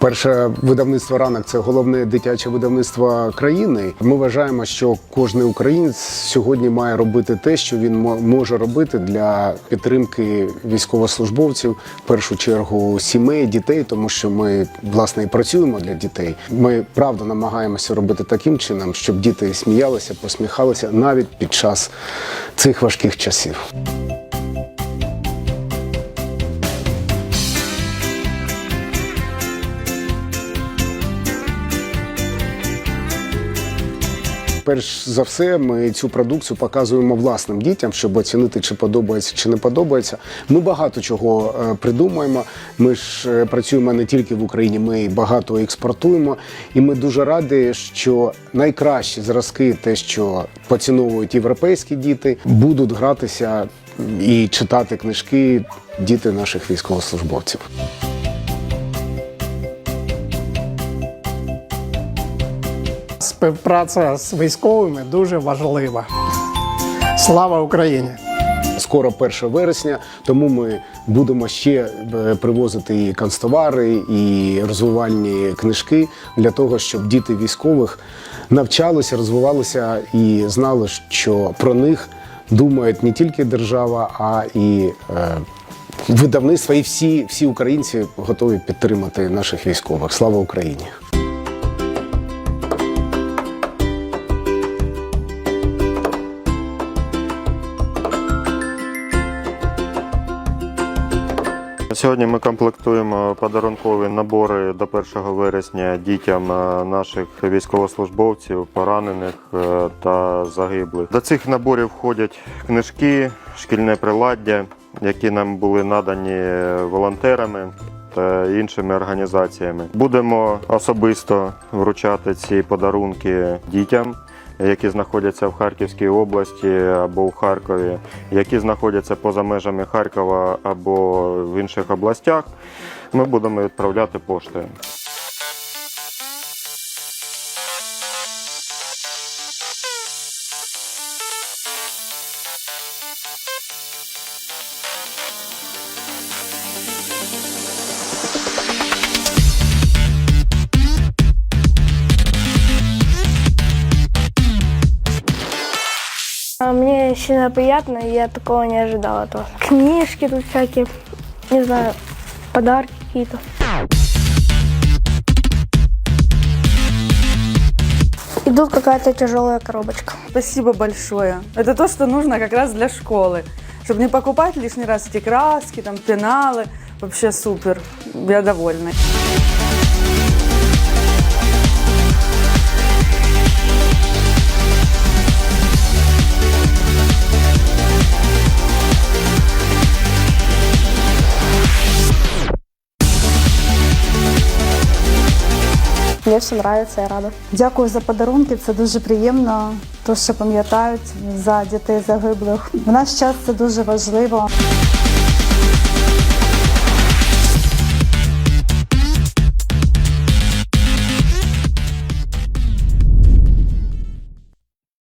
По-перше, видавництво ранок це головне дитяче видавництво країни. Ми вважаємо, що кожен українець сьогодні має робити те, що він може робити для підтримки військовослужбовців, в першу чергу сімей, дітей, тому що ми власне і працюємо для дітей. Ми правда намагаємося робити таким чином, щоб діти сміялися, посміхалися навіть під час цих важких часів. Перш за все, ми цю продукцію показуємо власним дітям, щоб оцінити, чи подобається, чи не подобається. Ми багато чого е, придумуємо. Ми ж е, працюємо не тільки в Україні, ми багато експортуємо. І ми дуже раді, що найкращі зразки, те, що поціновують європейські діти, будуть гратися і читати книжки діти наших військовослужбовців. Співпраця з військовими дуже важлива. Слава Україні! Скоро 1 вересня, тому ми будемо ще е, привозити і канцтовари, і розвивальні книжки для того, щоб діти військових навчалися, розвивалися і знали, що про них думають не тільки держава, а і е, видавництва, і всі, всі українці готові підтримати наших військових. Слава Україні! Сьогодні ми комплектуємо подарункові набори до 1 вересня дітям е, наших військовослужбовців, поранених е, та загиблих. До цих наборів входять книжки, шкільне приладдя, які нам були надані волонтерами. Та іншими організаціями будемо особисто вручати ці подарунки дітям, які знаходяться в Харківській області або в Харкові, які знаходяться поза межами Харкова або в інших областях. Ми будемо відправляти поштою. Мне сильно приятно, я такого не ожидала тоже. Книжки тут всякие, не знаю, подарки какие-то. И тут какая-то тяжелая коробочка. Спасибо большое. Это то, что нужно как раз для школы. Чтобы не покупать лишний раз эти краски, там, пеналы. Вообще супер. Я довольна. Мне все нравится, я рада. Дякую за подарунки. Це дуже приємно. То, що пам'ятають за дітей загиблих. В наш час це дуже важливо.